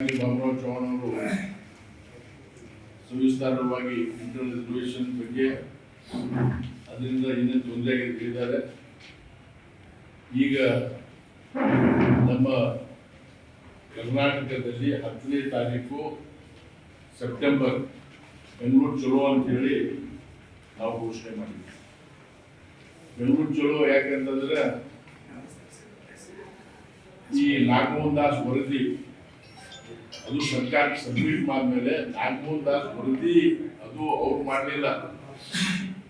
ಬಾಬುರಾವ್ ಚೌಹಾಣ್ ಅವರು ಸವಿಸ್ತಾರವಾಗಿ ಇಂಟರ್ನಲ್ ಬಗ್ಗೆ ಅದರಿಂದ ಇನ್ನೂ ತೊಂದರೆ ಆಗಿದ್ದಾರೆ ಈಗ ನಮ್ಮ ಕರ್ನಾಟಕದಲ್ಲಿ ಹತ್ತನೇ ತಾರೀಕು ಸೆಪ್ಟೆಂಬರ್ ಬೆಂಗಳೂರು ಚಲೋ ಅಂತ ಹೇಳಿ ನಾವು ಘೋಷಣೆ ಮಾಡಿದ್ವಿ. ಬೆಂಗಳೂರು ಚಲೋ ಯಾಕೆಂತಂದ್ರೆ ಈ ನಾಗಮೋಹನ್ ದಾಸ್ ವರದಿ ಅದು ಸರ್ಕಾರ ಸಬ್ಮಿಟ್ ಮಾಡಿದ್ಮೇಲೆ ನಾಗಮೋಹನ್ ತಾಸು ವರದಿ ಅದು ಅವ್ರು ಮಾಡಲಿಲ್ಲ.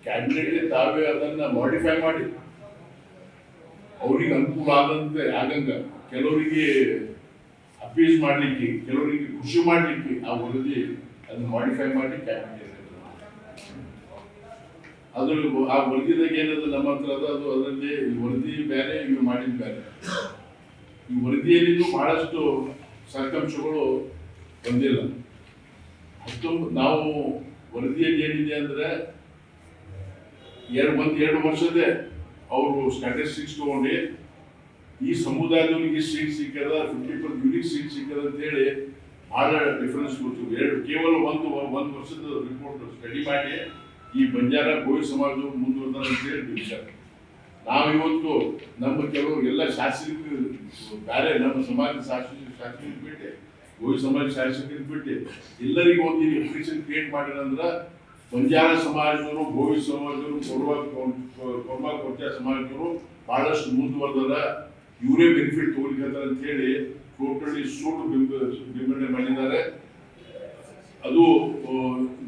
ಕ್ಯಾಬಿನೆಟ್ ತಾವೇ ಅದನ್ನ ಮಾಡಿಫೈ ಮಾಡಿ. ಅವ್ರಿಗೆ ಅನುಕೂಲ ಆದಂತೆ ಆಗಂಗ. ಕೆಲವರಿಗೆ ಅಪೀಸ್ ಮಾಡಲಿಕ್ಕೆ, ಕೆಲವರಿಗೆ ಖುಷಿ ಮಾಡಲಿಕ್ಕೆ ಆ ವರದಿ ಅದನ್ನ ಮಾಡಿಫೈ ಮಾಡಿ ಕ್ಯಾಬಿನೆಟ್ ಅದ್ರಲ್ಲಿ ಆ ವರದಿದಾಗ ಏನದ ನಮ್ಮ ಹತ್ರ ಅದ, ಅದು ಅದರಲ್ಲಿ ವರದಿ ಬೇರೆ, ಇವ್ರು ಮಾಡಿದ ಬೇರೆ. ಈ ವರದಿಯಲ್ಲಿ ಬಹಳಷ್ಟು ಸಾರಾಂಶಗಳು ಬಂದಿಲ್ಲ. ಹತ್ತೊಂಬತ್ತು ನಾವು ವರದಿಯಲ್ಲಿ ಏನಿದೆ ಅಂದ್ರೆ, ಎರಡು ಒಂದು ಎರಡು ವರ್ಷದೇ ಅವರು ಸ್ಟ್ಯಾಟಿಸ್ಟಿಕ್ಸ್ ತಗೊಂಡು ಈ ಸಮುದಾಯದವರಿಗೆ ಸೀಟ್ ಸಿಕ್ಕದ ಫಿಫ್ಟಿ ಪರ್ ಯೂನಿಕ್ ಸೀಟ್ ಸಿಕ್ಕದ ಅಂತ ಹೇಳಿ ಡಿಫ್ರೆನ್ಸ್ ಗೊತ್ತು. ಎರಡು, ಕೇವಲ ಒಂದು ಒಂದು ವರ್ಷದ ರಿಪೋರ್ಟ್ ಸ್ಟಡಿ ಮಾಡಿ ಈ ಬಂಜಾರ ಗೋವಿ ಸಮಾಜದವ್ರು ಅಂತ ಹೇಳಿ ತಿಳಿಸ್ಯಾರ ನಾವು ಇವತ್ತು ನಮ್ಮ ಕೆಲವರು ಎಲ್ಲ ಶಾಸಕರು, ಬೇರೆ ನಮ್ಮ ಸಮಾಜದ ಶಾಸಕ ಶಾಸಕರಿಗೆ ಬಿಟ್ಟೆ ಗೋವಿ ಸಮಾಜ ಶಾಸಕರಿಗೆ ಬಿಟ್ಟು ಎಲ್ಲರಿಗೂ ಒಂದು ಇನ್ಫಾರ್ಮೇಷನ್ ಕ್ರಿಯೇಟ್ ಮಾಡಿರಂದ್ರ ಬಂಜಾರ ಸಮಾಜದವರು, ಗೋವಿ ಸಮಾಜದವರು, ಕೊಡುವ ಕೊರ್ಮ ಕೊಟ್ಟ ಸಮಾಜದವರು ಬಹಳಷ್ಟು ಮುಂದುವರೆದಾರ ಇವರೇ ಬೆನಿಫಿಟ್ ತಗೊಳ್ಕತ್ತಾರ ಅಂತ ಹೇಳಿ ಟೋಟಲಿ ಸೂಟ್ ಬಿಂಬ- ಬಿಂಬನೆ ಮಾಡಿದ್ದಾರೆ. ಅದು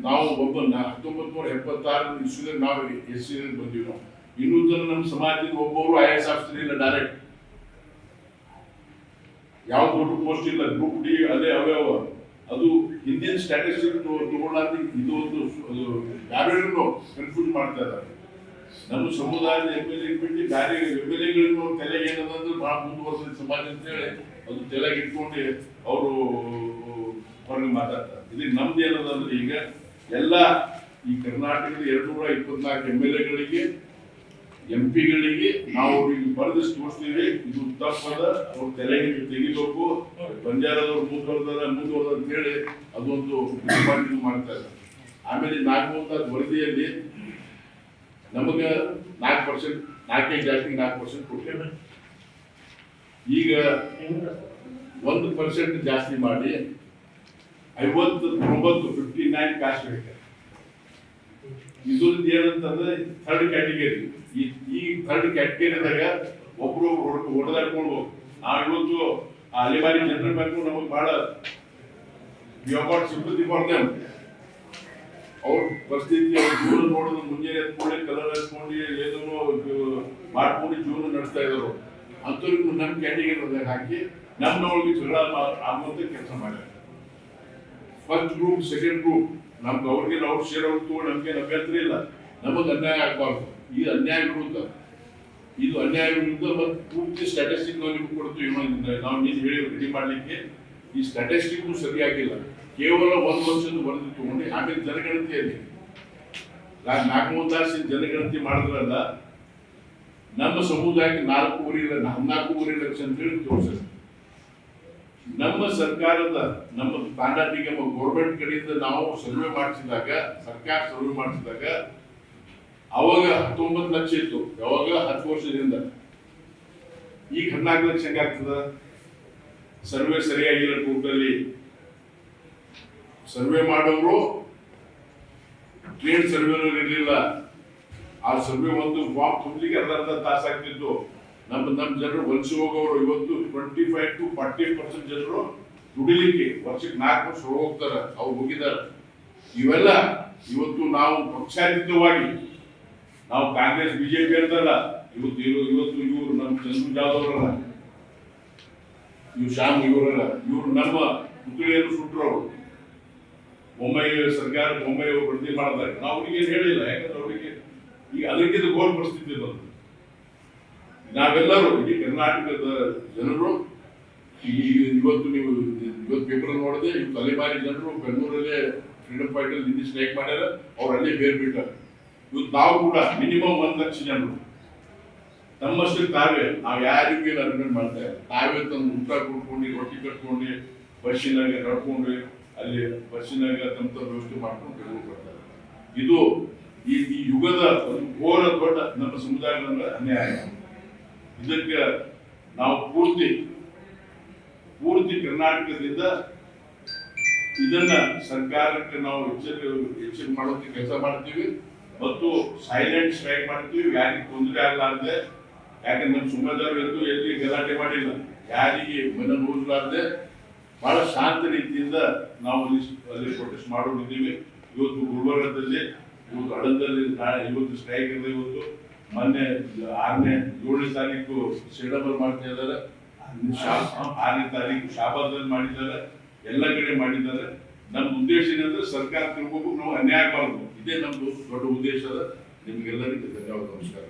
ನಾವು ಒಬ್ಬ ಹತ್ತೊಂಬತ್ತು ನೂರ ಎಪ್ಪತ್ತಾರು ಇಸ್ವಿದಾಗ ನಾವು ಎಸ್ ಬಂದಿವಿ ನಾವು. ಇನ್ನೂ ತನಕ ನಮ್ಮ ಸಮಾಜದಿಂದ ಒಬ್ಬರು ಐ ಎಸ್ ಆಫೀಸರ್ ಇಲ್ಲ ಡೈರೆಕ್ಟ್ ಯಾವ ದೊಡ್ಡ ಪೋಸ್ಟ್ ಇಲ್ಲ ಗ್ರೂಪ್ ಡಿ ಅದೇ ಅವೇ ಅದು ಇಂಡಿಯನ್ ಸ್ಟ್ಯಾಟಿಸ್ಟಿಕ್ ತಗೊಳ್ಳಾರ್ದು ಇದು ಒಂದು ಯಾರ್ಯಾರನ್ನು ಕನ್ಫ್ಯೂಸ್ ಮಾಡ್ತಾ ಇದ್ದಾರೆ. ನಮ್ಮ ಸಮುದಾಯದ ಎಂ ಎಲ್ ಎ ಬಿಟ್ಟು ಬೇರೆ ಎಂ ಎಲ್ ಎಗಳನ್ನು ತಲೆ ಏನದಂದ್ರೆ ಭಾಳ ಮುಂದುವರೆದ ಸಮಾಜ ಅಂತ ಹೇಳಿ ಅದು ತಲೆಗೆ ಇಟ್ಕೊಂಡು ಅವರು ಹೊರಗೆ ಮಾತಾಡ್ತಾರೆ. ಇಲ್ಲಿ ನಮ್ದು ಏನದಂದ್ರೆ ಈಗ ಎಲ್ಲ ಈ ಕರ್ನಾಟಕದ ಎರಡು ನೂರ ಇಪ್ಪತ್ನಾಲ್ಕು ಎಂ ಎಲ್ ಎಗಳಿಗೆ ಎಂ ಪಿಗಳಿಗೆ ನಾವು ಈಗ ಬರೆದು ತೋರಿಸ್ತೀವಿ ಇದು ತಪ್ಪದ, ಅವ್ರ ತಲೆಗೆ ನೀವು ತೆಗಿಬೇಕು. ಬಂಜಾರದವ್ರು ಮುಂದುವರೆದಾರ ಮುಂದುವರೆದ ಅಂತ ಹೇಳಿ ಅದೊಂದು ಮಾಡ್ತಾರೆ. ಆಮೇಲೆ ನಾಲ್ಕು ವರದಿಯಲ್ಲಿ ನಮಗೆ ನಾಲ್ಕು ಪರ್ಸೆಂಟ್ ನಾಲ್ಕೈದು ಜಾಸ್ತಿ ನಾಲ್ಕು ಪರ್ಸೆಂಟ್ ಕೊಡ್ತೇವೆ ಈಗ ಒಂದು ಪರ್ಸೆಂಟ್ ಜಾಸ್ತಿ ಮಾಡಿ ಐವತ್ತು ಒಂಬತ್ತು ಫಿಫ್ಟಿ ನೈನ್ ಕಾಸ್ಟ್ ಬೇಕು. ಇದೊಂದು ಏನಂತಂದ್ರೆ ಥರ್ಡ್ ಕ್ಯಾಟಗರಿ ಈ ಈ ಥರ್ಡ್ ಕ್ಯಾಟಗರಿದಾಗ ಒಬ್ರು ಹೊಡೆದಾಡ್ಕೊಂಡು ನಾವು ಇವತ್ತು ಆ ಜನರಲ್ ಬ್ಯಾಂಕ್ ನಮಗೆ ಬಹಳ ಸಿಂಪತಿ ಮಾಡ್ತೇವೆ ಅವ್ರ. ಪರಿಸ್ಥಿತಿ, ಅವ್ರ ಜೀವನ ನೋಡಿದ್ರೆ ಮುಂಜಾನೆ ಎತ್ಕೊಂಡು ಕಲರ್ ಹಚ್ಕೊಂಡು ಏನೋ ಮಾಡ್ಕೊಂಡು ಜೀವನ ನಡೆಸ್ತಾ ಇದ್ರು ಅಂಥವ್ರಿಗೆ ನಮ್ಮ ಕ್ಯಾಟಗರಿ ಹಾಕಿ ನಮ್ಮನೊಳಗೆ ಜಗಳ ಆಗುವಂತ ಕೆಲಸ ಮಾಡ್ಯಾರ. ಫಸ್ಟ್ ಗ್ರೂಪ್ ಸೆಕೆಂಡ್ ಗ್ರೂಪ್ ನಮ್ಗೆ ಅವ್ರಿಗೆ ಅವ್ರ ಶೇರ್ ತಗೊಂಡು ನಮ್ಗೆ ಅಭ್ಯಂತರ ಇಲ್ಲ. ನಮಗೆ ಅನ್ಯಾಯ ಆಗಬಾರ್ದು. ಈ ಅನ್ಯಾಯ ವಿರುದ್ಧ. ಇದು ಅನ್ಯಾಯ ವಿರುದ್ಧ ಮತ್ತು ಪೂರ್ತಿ ಸ್ಟ್ಯಾಟಿಸ್ಟಿಕ್ ನಾವು ನಿಮ್ಗೆ ಕೊಡ್ತೀವಿ ನಾವು ನೀನು ಹೇಳಿ ರೆಡಿ ಮಾಡಲಿಕ್ಕೆ. ಈ ಸ್ಟ್ಯಾಟಿಸ್ಟಿಕ್ ಸರಿಯಾಗಿಲ್ಲ. ಕೇವಲ ಒಂದು ವರ್ಷದ ವರದಿ ತಗೊಂಡು, ಆಮೇಲೆ ಜನಗಣತಿಯಲ್ಲಿ. ನಾಲ್ಕು ತಾಸಿನ ಜನಗಣತಿ ಮಾಡಿದ್ರಲ್ಲ, ನಮ್ಮ ಸಮುದಾಯಕ್ಕೆ ನಾಲ್ಕೂವರೆ ಹದಿನಾಲ್ಕೂವರೆ ಲಕ್ಷ ಅಂತ ಹೇಳಿ ತೋರಿಸಿದ್ರು ನಮ್ಮ ಸರ್ಕಾರದ, ನಮ್ಮ ತಾಂಡಾ ನಿಗಮ ಗೋರ್ಮೆಂಟ್ ಕಡೆಯಿಂದ ನಾವು ಸರ್ವೆ ಮಾಡಿಸಿದಾಗ, ಸರ್ಕಾರ ಸರ್ವೆ ಮಾಡಿಸಿದಾಗ, ಅವಾಗ ಹತ್ತೊಂಬತ್ತು ಲಕ್ಷ ಇತ್ತು. ಯಾವಾಗ? ಹತ್ತು ವರ್ಷದಿಂದ. ಈಗ ಹದಿನಾಲ್ಕು ಲಕ್ಷ ಹೆಂಗಾಗ್ತದ ಸರ್ವೆ ಸರಿಯಾಗಿಲ್ಲ ಟೋಟಲಿ ಸರ್ವೆ ಮಾಡೋರು ಟ್ರೇಡ್ ಸರ್ವೆನೂ ಇರಲಿಲ್ಲ. ಆ ಸರ್ವೆ ಒಂದು ಫಾರ್ಮ್ ತುಂಬಲಿಕ್ಕೆ ಅರ್ಧ ಅರ್ಧ ತಾಸು ಆಗ್ತಿತ್ತು ನಮ್ಮ ನಮ್ಮ ಜನರು ವಲಸೆ ಹೋಗೋರು ಇವತ್ತು twenty five to forty percent ಜನರು ದುಡಿಲಿಕ್ಕೆ ವರ್ಷಕ್ಕೆ ನಾಲ್ಕು ವರ್ಷ ಹೋಗ್ತಾರೆ, ಅವ್ರು ಹೋಗಿದ್ದಾರೆ ಇವೆಲ್ಲ ಇವತ್ತು ನಾವು ಪಕ್ಷಾತೀತವಾಗಿ, ನಾವು ಕಾಂಗ್ರೆಸ್, ಬಿಜೆಪಿ ಅಂತಲ್ಲ, ಇವತ್ತು ಇವತ್ತು ಇವರು ನಮ್ಮ ಚಂದ್ರ ಜಾಧವ್ ಅವರಲ್ಲ ಇವ್ರು ಶ್ಯಾಮ್ ಇವರಲ್ಲ, ಇವರು ನಮ್ಮ ಪುತ್ರಿಯರು ಸುಟ್ಟರು ಅವರು. ಮುಂಬೈ ಸರ್ಕಾರ ಮುಂಬೈ ಬಡ್ತಿ ಮಾಡಿದಾಗ ನಾವು ಅವ್ರಿಗೆ ಏನು ಹೇಳಿಲ್ಲ, ಯಾಕಂದ್ರೆ ಅವರಿಗೆ ಈಗ ಅದಕ್ಕಿಂತ ಗೋಲ್ ಪರಿಸ್ಥಿತಿ ಬಂತು. ನಾವೆಲ್ಲರೂ, ಇಡೀ ಕರ್ನಾಟಕದ ಜನರು, ಈ ಇವತ್ತು ನೀವು ಇವತ್ತು ಪೇಪರ್ ನೋಡಿದೆ ಇವು ತಲೆಮಾರಿ ಜನರು ಬೆಂಗಳೂರಲ್ಲೇ ಫ್ರೀಡಮ್ ಫೈಟರ್ ನಿನ್ನೆ ಸ್ಟ್ರೈಕ್ ಮಾಡ್ಯಾರ, ಅವ್ರು ಅಲ್ಲೇ ಬೇರೆ ಬಿಟ್ಟಾರೆ ಇವತ್ತು ನಾವು ಕೂಡ ಮಿನಿಮಮ್ ಒಂದ್ ಲಕ್ಷ ಜನರು. ತಮ್ಮಷ್ಟಕ್ಕೆ ತಾವೇ, ನಾವು ಯಾರಿಗೂ ಅರ್ಗನ್ ಮಾಡ್ತಾ ಇಲ್ಲ. ತಾವೇ ತಂದು ಊಟ ಕೊಡ್ಕೊಂಡು ರೊಟ್ಟಿ ಕಟ್ಕೊಂಡು, ಬಸ್ಸಿನಾಗೆ ನಡ್ಕೊಂಡು ಅಲ್ಲಿ ಬಸ್ಸಿನಾಗ ತಮ್ಮ ತಮ್ಮ ವ್ಯವಸ್ಥೆ ಮಾಡ್ಕೊಂಡು ಬೆಂಗಳೂರು ಬರ್ತಾರೆ. ಇದು ಈ ಈ ಯುಗದ ಒಂದು ಘೋರ ದೊಡ್ಡ ನಮ್ಮ ಸಮುದಾಯದ ಅನ್ಯಾಯ. ಇದಕ್ಕೆ ನಾವು ಪೂರ್ತಿ ಪೂರ್ತಿ ಕರ್ನಾಟಕದಿಂದ ಇದನ್ನ ಸರ್ಕಾರಕ್ಕೆ ನಾವು ಎಚ್ಚರಿಕೆ ಎಚ್ಚರಿ ಮಾಡೋದಕ್ಕೆ ಕೆಲಸ ಮಾಡ್ತೀವಿ. ಮತ್ತು ಸೈಲೆಂಟ್ ಸ್ಟ್ರೈಕ್ ಮಾಡ್ತೀವಿ. ಯಾರಿಗೆ ತೊಂದರೆ ಆಗಲಾರ್ದೆ, ಯಾಕಂದ್ರೆ ನಮ್ಮ ಸುಮ್ಮನೆ ಎಂದು ಎಲ್ಲಿ ಗಲಾಟೆ ಮಾಡಿಲ್ಲ. ಯಾರಿಗೆ ಮನ ನೋಸಲಾರ್ದೆ ಬಹಳ ಶಾಂತ ರೀತಿಯಿಂದ ನಾವು ಅಲ್ಲಿ ಪ್ರೊಟೆಸ್ಟ್ ಮಾಡೋದಿದ್ದೀವಿ ಇವತ್ತು ಗುಲ್ಬರ್ಗದಲ್ಲಿ, ಇವತ್ತು ಹಳದಲ್ಲಿ ನಾಳೆ ಇವತ್ತು ಸ್ಟ್ರೈಕ್ ಇದೆ ಇವತ್ತು. ಮೊನ್ನೆ ಆರನೇ ಏಳನೇ ತಾರೀಕು ಶ್ರೀಡಬಲ್ ಮಾಡ್ತಾ ಇದ್ದಾರೆ. ಆರನೇ ತಾರೀಕು. ಶಾಬಾದಲ್ಲಿ ಮಾಡಿದ್ದಾರೆ. ಎಲ್ಲ ಕಡೆ ಮಾಡಿದ್ದಾರೆ. ನಮ್ಮ ಉದ್ದೇಶ ಏನಂದ್ರೆ ಸರ್ಕಾರ ತಿಳ್ಕೊಬೇಕು ನಾವು ಅನ್ಯಾಯ ಆಗಬಾರ್ದು ಇದೇ ನಮ್ದು ದೊಡ್ಡ ಉದ್ದೇಶ ಅದ. ನಿಮ್ಗೆಲ್ಲರಿಗೂ ಧನ್ಯವಾದ ನಮಸ್ಕಾರ.